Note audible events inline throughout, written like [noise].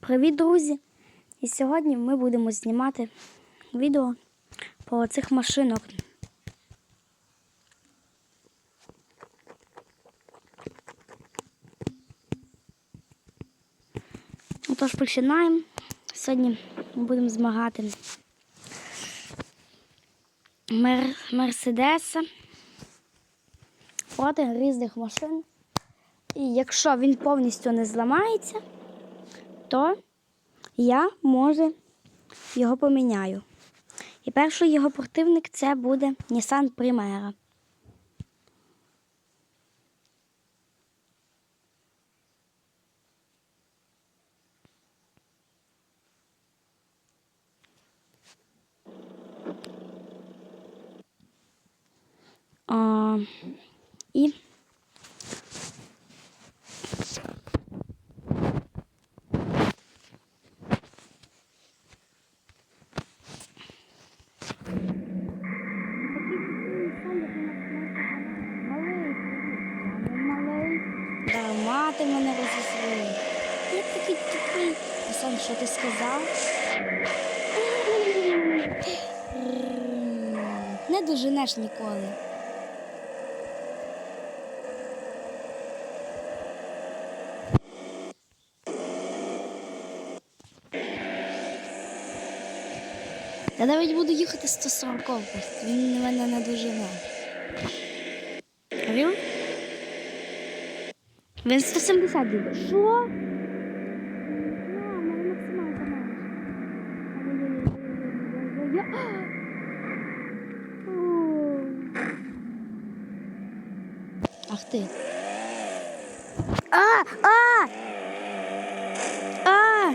Привіт, друзі! І сьогодні ми будемо знімати відео про цих машинок. Отож, починаємо. Сьогодні будемо змагати Мер... Мерседеса проти різних машин. І якщо він повністю не зламається, то я, може, його поміняю. І перший його противник це буде Nissan Primera. А, і Дарма ти мене розізлив. Я такий Сан, що ти сказав? Не доженеш ніколи. Я навіть буду їхати 140 Він мене не дожене. Він? Він 170 їде. Що? А, мене максималка менше. Ой-ой-ой-ой-ой-ой-ой. О. Ах ти. А! А! А!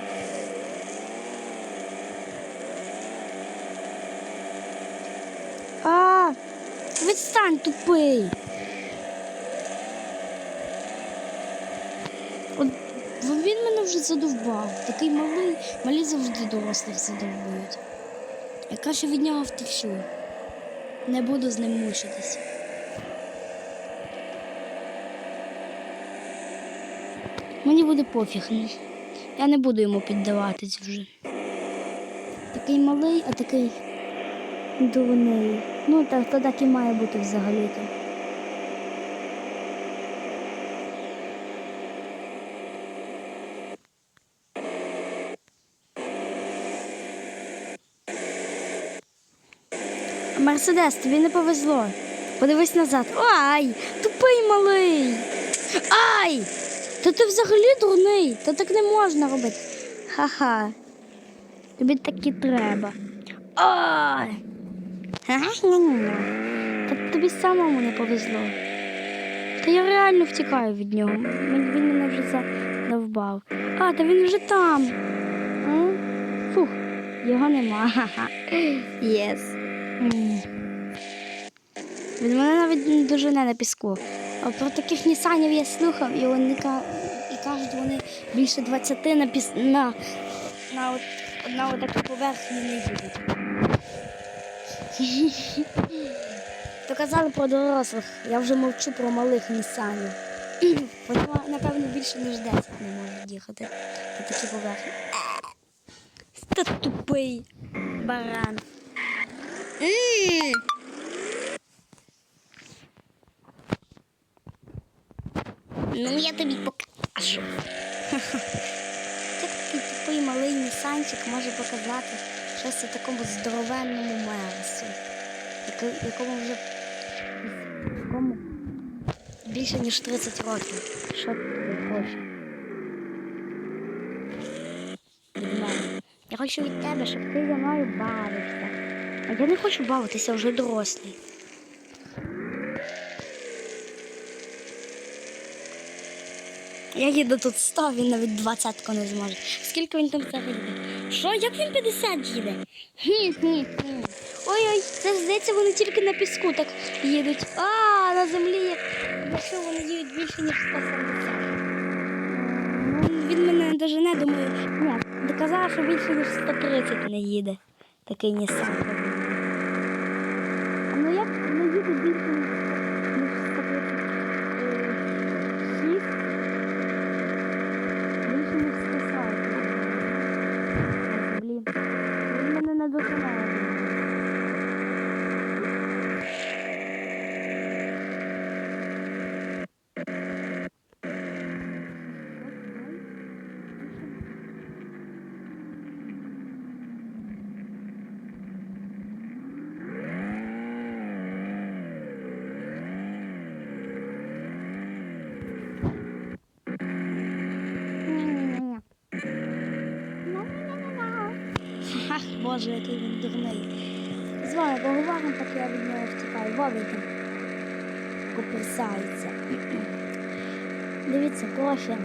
А! Відстань, тупий! От він мене вже задовбав. Такий малий, малі завжди дорослих задовбують. Я краще від нього втечу. Не буду з ним мучитись. Мені буде пофіг. ну. Я не буду йому піддаватись вже. Такий малий, а такий дурний. Ну, так, то так і має бути взагалі-то. Мерседес, тобі не повезло. Подивись назад. Ай! Тупий малий. Ай! Та ти взагалі дурний. Та так не можна робити. Ха-ха. Тобі так і треба. Ай! Та тобі самому не повезло. Та я реально втікаю від нього. Він мене вже задовбав. А, та він вже там. Фух, його нема. Єс. М. Він мене навіть не дожене на піску. Про таких нісанів я слухав, і вони і кажуть, вони більше 20 на піс... на, на, от, на отаку поверхню не їдуть. То казали про дорослих, я вже мовчу про малих нісанів. Вони, напевно, більше ніж 10 не можуть їхати на такі поверхні. Та тупий баран. Ну, я тобі покажу. Як такий тупий малий нісанчик може показати щось у такому здоровенному мерсу, яко- якому вже якому більше ніж 30 років. Що ти хочеш? Я хочу від тебе, щоб ти зі мною бавився. А я не хочу бавитися вже дорослий. Я їду тут 100, він навіть 20 не зможе. Скільки він там взагалі їде? Що? Як він 50 їде? Ой-ой, це здається, вони тільки на піску так їдуть. А, на землі. Якщо вони їдуть більше, ніж 170. Ну, він мене не дожене, думаю, ні, доказала, що більше, ніж 130 не їде. Такий Нісан. Ну як не їде більше, ніж 130? Більше ніж 140. не дожимає. Ах, боже, який він дурний. З вами поговоримо, поки я від нього втікаю. Вові там куперсається. Дивіться, коротше,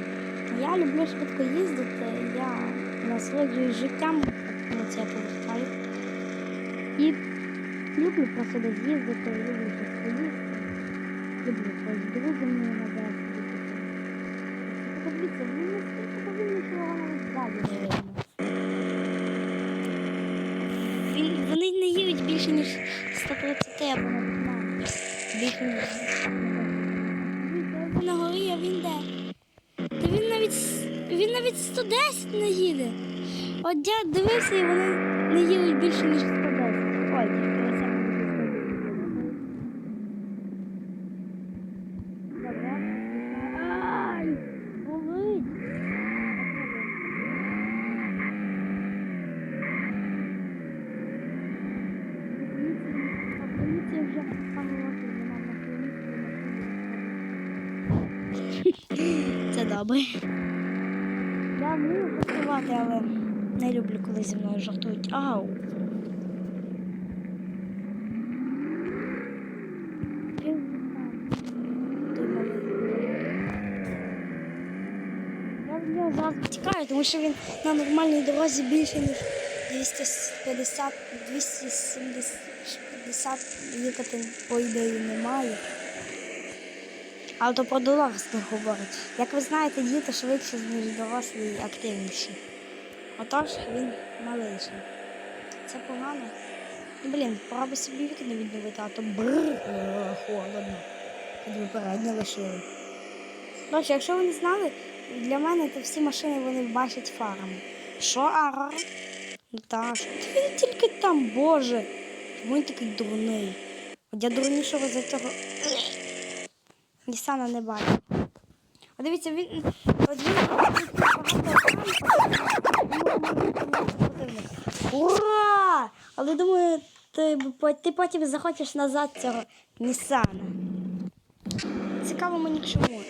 я люблю швидко їздити, я насолоджуюсь життям, на це повертаю. І люблю просто десь їздити, люблю щось поїсти. Люблю когось з друзями навести. Подивіться, він настільки повільно, що його навіть ззаді не. Він, вони не їдуть більше, ніж 130 або більше, ніж 100. На горі, а він де? Та він навіть, він навіть 110 не їде. От я дивився, і вони не їдуть більше, ніж 110. Ой, тільки оце Добре. Ай! Болить! Поліція вже Це добре. Я вмію жартувати, але не люблю, коли зі мною жартують. Ау. Я зараз втікаю, тому що він на нормальній дорозі більше, ніж 250, 270 50 їхати, по ідеї, немає. Але то про дорослих говорить. Як ви знаєте, діти швидше, ніж дорослі і активніші. Отож він малийший. Це погано. Ну, блін, пора би собі вікна відновити, а то бррр, холодно. Якби переднє лишили. Коротше, якщо ви не знали, для мене то всі машини вони бачать фарами. Що, Арар? Ну так, він тільки там, боже. Він такий дурний? От я дурнішого за цього. Нісана не бачу. Дивіться, він. От він Ура! Але думаю, ти, ти потім захочеш назад цього Нісана. Цікаво мені чому.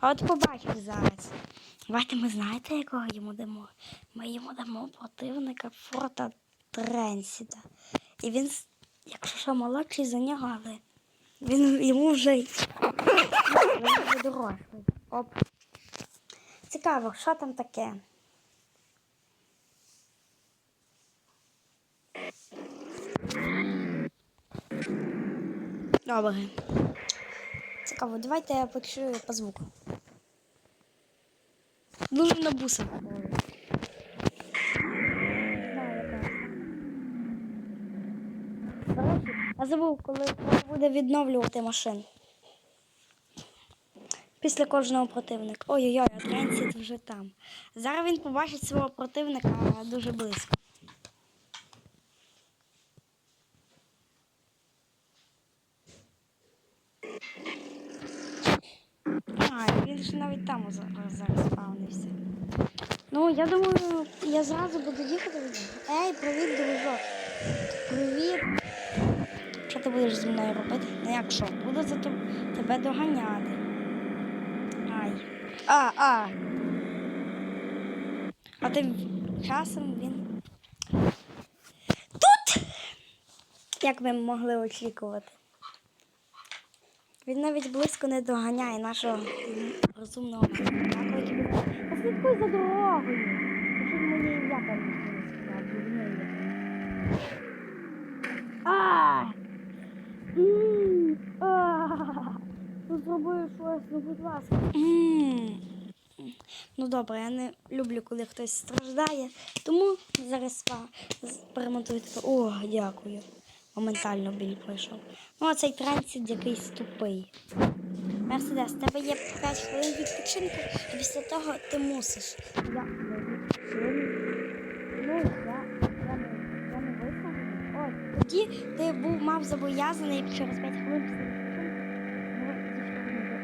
А от побачиш зараз. Давайте ми знаєте, якого йому дамо? Ми йому дамо противника Форта Тренсіда. І він, якщо що молодший за нього, але він йому вже, він дорослий. Оп. Цікаво, що там таке? Добре. Цікаво, давайте я почую по звуку. Дуже на буса. Я забув, коли буде відновлювати машин. Після кожного противника. Ой-ой-ой, а Тренсіт вже там. Зараз він побачить свого противника дуже близько. А, він ж навіть там зараз спавнився. Ну, я думаю, я зразу буду їхати. Ей, привіт, дружок. Привіт. Будеш зі мною робити? Ну як що? Буду за тебе доганяти. Ай. А, а. А тим часом він. Тут! Як ви могли очікувати? Він навіть близько не доганяє нашого розумного. Послідкуй за дорогою. Якщо б моє ім'я там не сказав, дурний. Ну щось, ну будь ласка. Ну добре, я не люблю, коли хтось страждає, тому зараз перемотую тебе. О, дякую. Моментально біль пройшов. Ну, а цей трансит якийсь тупий. Мерседес, тебе є 5 хвилин відпочинку, і після того ти мусиш. Я тоді ти був мав зобов'язаний через 5 хвилин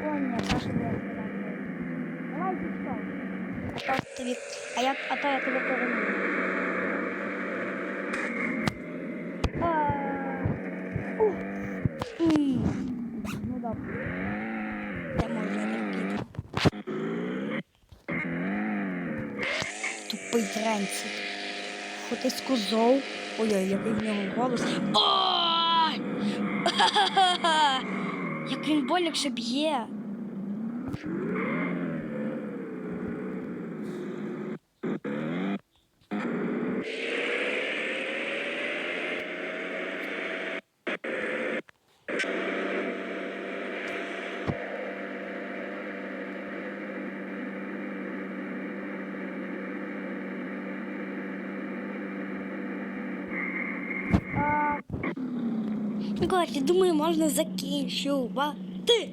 О, ні, не. Давай зічкав. А то тобі, а я, а то я тебе. М. Ну добре. Я можу терпіти. Тупий тренцик. Хоч і скузов. Ой-ой, який в нього голос. Ой! [laughs] Як він боляче б'є. Коротше, думаю, можна закінчувати.